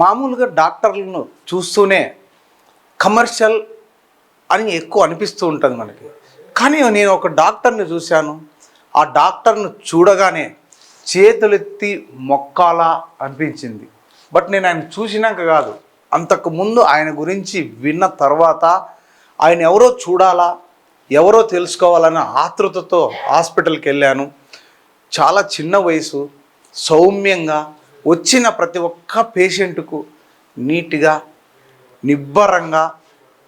మామూలుగా డాక్టర్లను చూస్తూనే కమర్షియల్ అని ఎక్కువ అనిపిస్తూ ఉంటుంది మనకి. కానీ నేను ఒక డాక్టర్ని చూశాను. ఆ డాక్టర్ను చూడగానే చేతులెత్తి మొక్కాలా అనిపించింది. బట్ నేను ఆయన చూసినాక కాదు అంతకుముందు ఆయన గురించి విన్న తర్వాత ఆయన ఎవరో చూడాలా ఎవరో తెలుసుకోవాలన్న ఆతృతతో హాస్పిటల్కి వెళ్ళాను చాలా చిన్న వయసు సౌమ్యంగా వచ్చిన ప్రతి ఒక్క పేషెంట్కు నీట్గా నిబ్బరంగా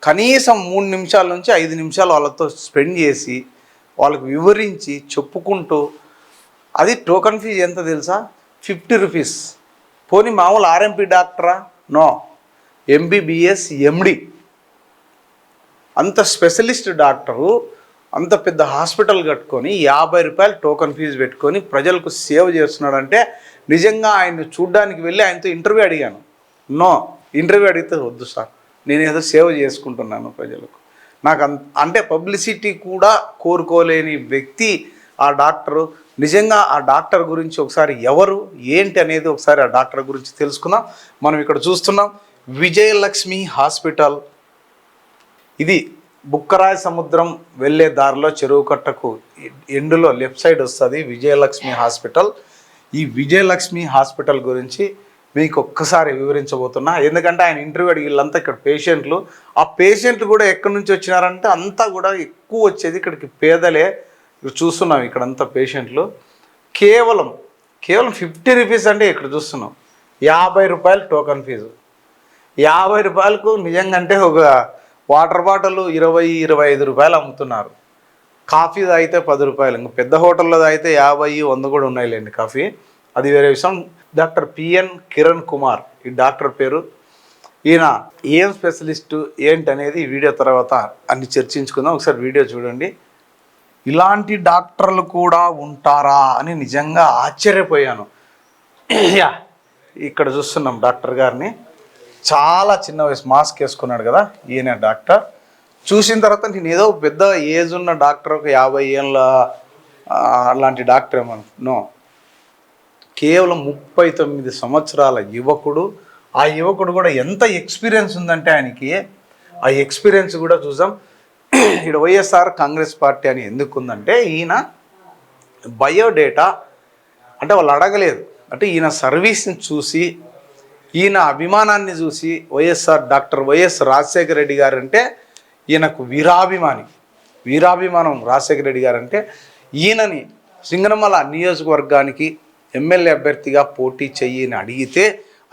కనీసం మూడు నిమిషాల నుంచి ఐదు నిమిషాలు వాళ్ళతో స్పెండ్ చేసి వాళ్ళకు వివరించి చెప్పుకుంటూ అది టోకన్ ఫీజు ఎంత తెలుసా? Fifty rupees. పోనీ మామూలు ఆర్ఎంపీ డాక్టరా? నో. MBBS MD. అంత స్పెషలిస్ట్ డాక్టరు అంత పెద్ద హాస్పిటల్ కట్టుకొని యాభై రూపాయలు టోకన్ ఫీజు పెట్టుకొని ప్రజలకు సేవ చేస్తున్నాడంటే నిజంగా ఆయన్ని చూడ్డానికి వెళ్ళి ఆయనతో ఇంటర్వ్యూ అడిగాను. నో ఇంటర్వ్యూ అడిగితే వద్దు సార్. నేను ఏదో సేవ చేసుకుంటున్నాను ప్రజలకు. నాకు అన్ అంటే పబ్లిసిటీ కూడా కోరుకోలేని వ్యక్తి ఆ డాక్టరు. నిజంగా ఆ డాక్టర్ గురించి ఒకసారి ఎవరు ఏంటి అనేది ఒకసారి ఆ డాక్టర్ గురించి తెలుసుకుందాం. మనం ఇక్కడ చూస్తున్నాం విజయలక్ష్మి హాస్పిటల్. ఇది బుక్కరాయ సముద్రం వెళ్ళే దారిలో చెరువు కట్టకు ఎండులో లెఫ్ట్ సైడ్ వస్తుంది విజయలక్ష్మి హాస్పిటల్. ఈ విజయలక్ష్మి హాస్పిటల్ గురించి మీకు ఒక్కసారి వివరించబోతున్నా. ఎందుకంటే ఆయన ఇంటర్వ్యూ అడిగి వీళ్ళంతా ఇక్కడ పేషెంట్లు. ఆ పేషెంట్లు కూడా ఎక్కడి నుంచి వచ్చినారంటే అంతా కూడా ఎక్కువ వచ్చేది ఇక్కడికి పేదలే. ఇక్కడ చూస్తున్నాం ఇక్కడంతా పేషెంట్లు. కేవలం కేవలం ఫిఫ్టీ రూపీస్ అంటే ఇక్కడ చూస్తున్నాం. యాభై రూపాయలు టోకన్ ఫీజు. యాభై రూపాయలకు నిజంగా అంటే ఒక వాటర్ బాటిల్ ఇరవై ఇరవై ఐదు రూపాయలు అమ్ముతున్నారు. కాఫీ తాగితే పది రూపాయలు ఇంకా పెద్ద హోటల్లో తాగితే యాభై వంద కూడా ఉన్నాయిలేండి కాఫీ. అది వేరే విషయం. డాక్టర్ పిఎన్ కిరణ్ కుమార్ ఈ డాక్టర్ పేరు. ఈయన ఏం స్పెషలిస్టు ఏంటి అనేది వీడియో తర్వాత అన్ని చర్చించుకుందాం. ఒకసారి వీడియో చూడండి. ఇలాంటి డాక్టర్లు కూడా ఉంటారా అని నిజంగా ఆశ్చర్యపోయాను. యా, ఇక్కడ చూస్తున్నాం డాక్టర్ గారిని. చాలా చిన్న వయసు మాస్క్ వేసుకున్నాడు కదా ఈయన డాక్టర్. చూసిన తర్వాత నేను ఏదో పెద్ద ఏజ్ ఉన్న డాక్టర్ ఒక యాభై ఏళ్ళ అలాంటి డాక్టర్ ఏమను కేవలం ముప్పై తొమ్మిది సంవత్సరాల యువకుడు ఆ యువకుడు కూడా ఎంత ఎక్స్పీరియన్స్ ఉందంటే ఆయనకి ఆ ఎక్స్పీరియన్స్ కూడా చూసాం ఇక్కడ వైఎస్ఆర్ కాంగ్రెస్ పార్టీ అని ఎందుకు ఉందంటే ఈయన బయోడేటా అంటే వాళ్ళు అడగలేదు. అంటే ఈయన సర్వీస్ని చూసి ఈయన అభిమానాన్ని చూసి YSR doctor YS Rajasekhara Reddy గారు అంటే ఈయనకు వీరాభిమాని. వీరాభిమానం రాజశేఖర రెడ్డి గారు అంటే ఈయనని సింగనమల నియోజకవర్గానికి ఎమ్మెల్యే అభ్యర్థిగా పోటీ చెయ్యి అని అడిగితే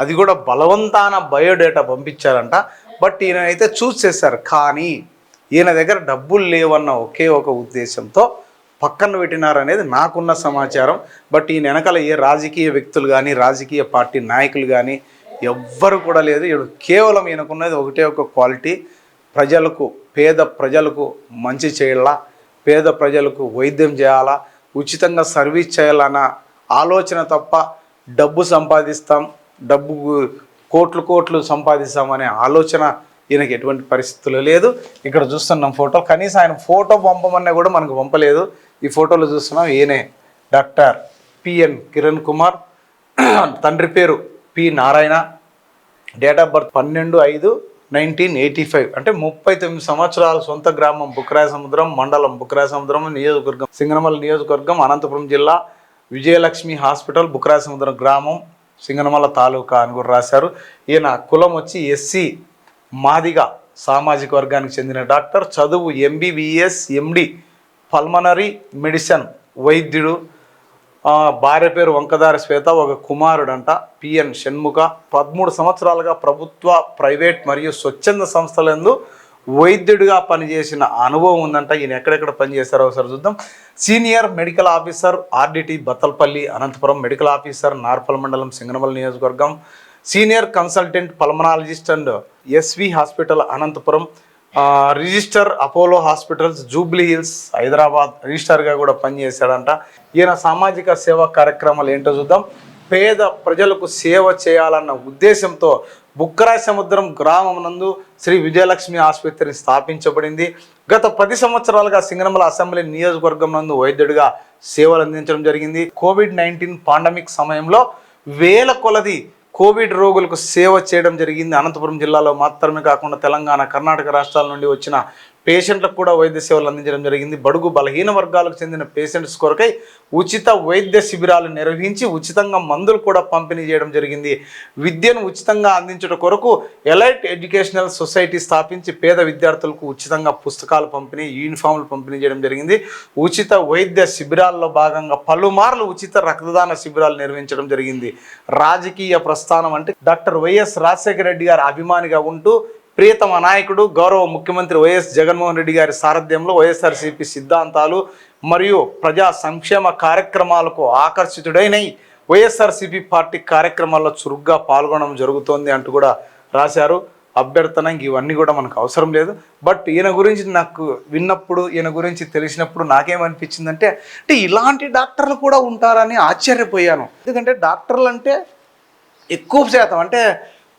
అది కూడా బలవంతాన బయోడేటా పంపించారంట. బట్ ఈయన అయితే చూస్ చేశారు. కానీ ఈయన దగ్గర డబ్బులు లేవన్న ఒకే ఒక ఉద్దేశంతో పక్కన పెట్టినారనేది నాకున్న సమాచారం. బట్ ఈయన వెనకాల ఏ రాజకీయ వ్యక్తులు కానీ రాజకీయ పార్టీ నాయకులు కానీ ఎవ్వరు కూడా లేదు. కేవలం ఈయనకున్నది ఒకటే ఒక క్వాలిటీ. ప్రజలకు పేద ప్రజలకు మంచి చేయాలా? పేద ప్రజలకు వైద్యం చేయాలా? ఉచితంగా సర్వీస్ చేయాలన్న ఆలోచన తప్ప డబ్బు సంపాదిస్తాం డబ్బు కోట్లు కోట్లు సంపాదిస్తామనే ఆలోచన ఈయనకి ఎటువంటి పరిస్థితులు లేదు. ఇక్కడ చూస్తున్నాం ఫోటో. కనీసం ఆయన ఫోటో పంపమన్నా కూడా మనకు పంపలేదు. ఈ ఫోటోలో చూస్తున్నాం ఈయనే డాక్టర్ పిఎన్ కిరణ్ కుమార్. తండ్రి పేరు P Narayana. Date of birth పన్నెండు ఐదు నైన్టీన్ ఎయిటీ ఫైవ్. అంటే ముప్పై తొమ్మిది సంవత్సరాల సొంత గ్రామం బుక్రాయ సముద్రం మండలం బుక్రాయ సముద్రం నియోజకవర్గం సింగనమల నియోజకవర్గం అనంతపురం జిల్లా విజయలక్ష్మి హాస్పిటల్ బుక్రాయ సముద్రం గ్రామం సింగనమల తాలూకా అని కూడా రాశారు. ఈయన కులం వచ్చి ఎస్సీ మాదిగ సామాజిక వర్గానికి చెందిన డాక్టర్ చదువు ఎంబీబీఎస్ ఎండి పల్మనరీ మెడిసిన్ వైద్యుడు భార్య పేరు వంకదారి శ్వేత ఒక కుమారుడంట పిఎన్ షణ్ముఖ. పదమూడు సంవత్సరాలుగా ప్రభుత్వ ప్రైవేట్ మరియు స్వచ్ఛంద సంస్థలందు వైద్యుడిగా పనిచేసిన అనుభవం ఉందంట. ఈయన ఎక్కడెక్కడ పనిచేశారో ఒకసారి చూద్దాం. Senior medical officer RDT Bathalapalli Anantapuram medical officer Narpala మండలం సింగనమల నియోజకవర్గం. Senior consultant pulmonologist and SV hospital Anantapuram. Register Apollo hospitals Jubilee Hills Hyderabad రిజిస్టర్గా కూడా పనిచేశాడంట. ఈయన సామాజిక సేవా కార్యక్రమాలు ఏంటో చూద్దాం. పేద ప్రజలకు సేవ చేయాలన్న ఉద్దేశంతో బుక్కరాయ సముద్రం గ్రామం నందు శ్రీ విజయలక్ష్మి ఆసుపత్రిని స్థాపించబడింది. గత పది సంవత్సరాలుగా సింగనమల అసెంబ్లీ నియోజకవర్గం నందు వైద్యుడిగా సేవలు అందించడం జరిగింది. కోవిడ్ నైన్టీన్ పాండమిక్ సమయంలో వేల కొలది కోవిడ్ రోగులకు సేవ చేయడం జరిగింది. అనంతపురం జిల్లాలో మాత్రమే కాకుండా తెలంగాణ కర్ణాటక రాష్ట్రాల నుండి వచ్చిన పేషెంట్లకు కూడా వైద్య సేవలు అందించడం జరిగింది. బడుగు బలహీన వర్గాలకు చెందిన పేషెంట్స్ కొరకై ఉచిత వైద్య శిబిరాలు నిర్వహించి ఉచితంగా మందులు కూడా పంపిణీ చేయడం జరిగింది. విద్యను ఉచితంగా అందించడం కొరకు ఎలైట్ ఎడ్యుకేషనల్ సొసైటీ స్థాపించి పేద విద్యార్థులకు ఉచితంగా పుస్తకాలు పంపిణీ యూనిఫామ్లు పంపిణీ చేయడం జరిగింది. ఉచిత వైద్య శిబిరాల్లో భాగంగా పలుమార్లు ఉచిత రక్తదాన శిబిరాలు నిర్వహించడం జరిగింది. రాజకీయ ప్రస్థానం అంటే డాక్టర్ వైఎస్ రాజశేఖర రెడ్డి గారు అభిమానిగా ఉంటూ ప్రియతమ నాయకుడు గౌరవ ముఖ్యమంత్రి వైఎస్ జగన్మోహన్ రెడ్డి గారి సారథ్యంలో వైఎస్ఆర్సీపీ సిద్ధాంతాలు మరియు ప్రజా సంక్షేమ కార్యక్రమాలకు ఆకర్షితుడైనై వైఎస్ఆర్సీపీ పార్టీ కార్యక్రమాల్లో చురుగ్గా పాల్గొనడం జరుగుతోంది అంటూ కూడా రాశారు. అభ్యర్థన ఇవన్నీ కూడా మనకు అవసరం లేదు. బట్ ఈయన గురించి నాకు విన్నప్పుడు ఈయన గురించి తెలిసినప్పుడు నాకేమనిపించిందంటే అంటే ఇలాంటి డాక్టర్లు కూడా ఉంటారని ఆశ్చర్యపోయాను. ఎందుకంటే డాక్టర్లు అంటే ఎక్కువ శాతం అంటే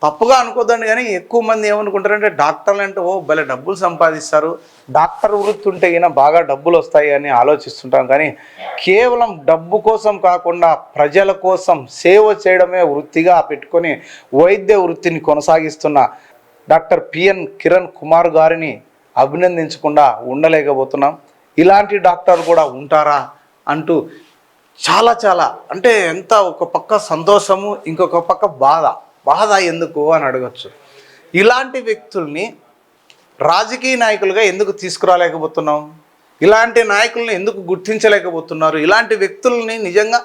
తప్పుగా అనుకోద్దండి కానీ ఎక్కువ మంది ఏమనుకుంటారంటే డాక్టర్లు అంటే ఓ భలే డబ్బులు సంపాదిస్తారు. డాక్టర్ వృత్తి ఉంటే ఈయన బాగా డబ్బులు వస్తాయి అని ఆలోచిస్తుంటాం. కానీ కేవలం డబ్బు కోసం కాకుండా ప్రజల కోసం సేవ చేయడమే వృత్తిగా పెట్టుకొని వైద్య వృత్తిని కొనసాగిస్తున్న డాక్టర్ పిఎన్ కిరణ్ కుమార్ గారిని అభినందించకుండా ఉండలేకపోతున్నాం. ఇలాంటి డాక్టర్ కూడా ఉంటారా అంటూ చాలా చాలా అంటే ఎంత ఒక పక్క సంతోషము ఇంకొక పక్క బాధ. బాధ ఎందుకు అని అడగచ్చు. ఇలాంటి వ్యక్తుల్ని రాజకీయ నాయకులుగా ఎందుకు తీసుకురాలేకపోతున్నాం ఇలాంటి నాయకుల్ని ఎందుకు గుర్తించలేకపోతున్నారు? ఇలాంటి వ్యక్తుల్ని నిజంగా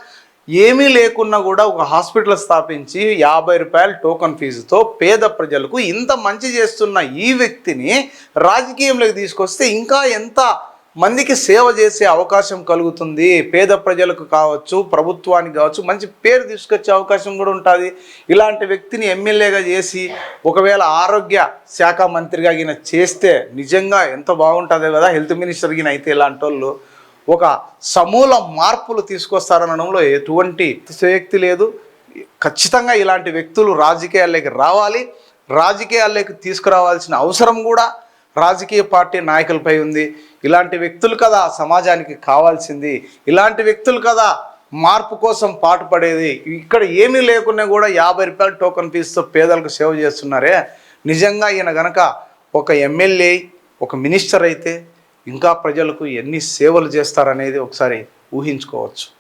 ఏమీ లేకున్నా కూడా ఒక హాస్పిటల్ స్థాపించి యాభై రూపాయల టోకన్ ఫీజుతో పేద ప్రజలకు ఇంత మంచి చేస్తున్న ఈ వ్యక్తిని రాజకీయంలోకి తీసుకొస్తే ఇంకా ఎంత మందికి సేవ చేసే అవకాశం కలుగుతుంది. పేద ప్రజలకు కావచ్చు ప్రభుత్వానికి కావచ్చు మంచి పేరు తీసుకొచ్చే అవకాశం కూడా ఉంటుంది. ఇలాంటి వ్యక్తిని ఎమ్మెల్యేగా చేసి ఒకవేళ ఆరోగ్య శాఖ మంత్రిగా ఈయన చేస్తే నిజంగా ఎంత బాగుంటుందో కదా హెల్త్ మినిస్టర్ గిన అయితే ఇలాంటి వాళ్ళు ఒక సమూల మార్పులు తీసుకొస్తారనడంలో ఎటువంటి వ్యక్తి లేదు. ఖచ్చితంగా ఇలాంటి వ్యక్తులు రాజకీయాల్లోకి రావాలి. రాజకీయాల్లోకి తీసుకురావాల్సిన అవసరం కూడా రాజకీయ పార్టీ నాయకులపై ఉంది. ఇలాంటి వ్యక్తులు కదా సమాజానికి కావాల్సింది. ఇలాంటి వ్యక్తులు కదా మార్పు కోసం పాటుపడేది. ఇక్కడ ఏమీ లేకున్నా కూడా యాభై రూపాయల టోకన్ ఫీజుతో పేదలకు సేవ చేస్తున్నారే. నిజంగా ఈయన గనక ఒక ఎమ్మెల్యే ఒక మినిస్టర్ అయితే ఇంకా ప్రజలకు ఎన్ని సేవలు చేస్తారనేది ఒకసారి ఊహించుకోవచ్చు.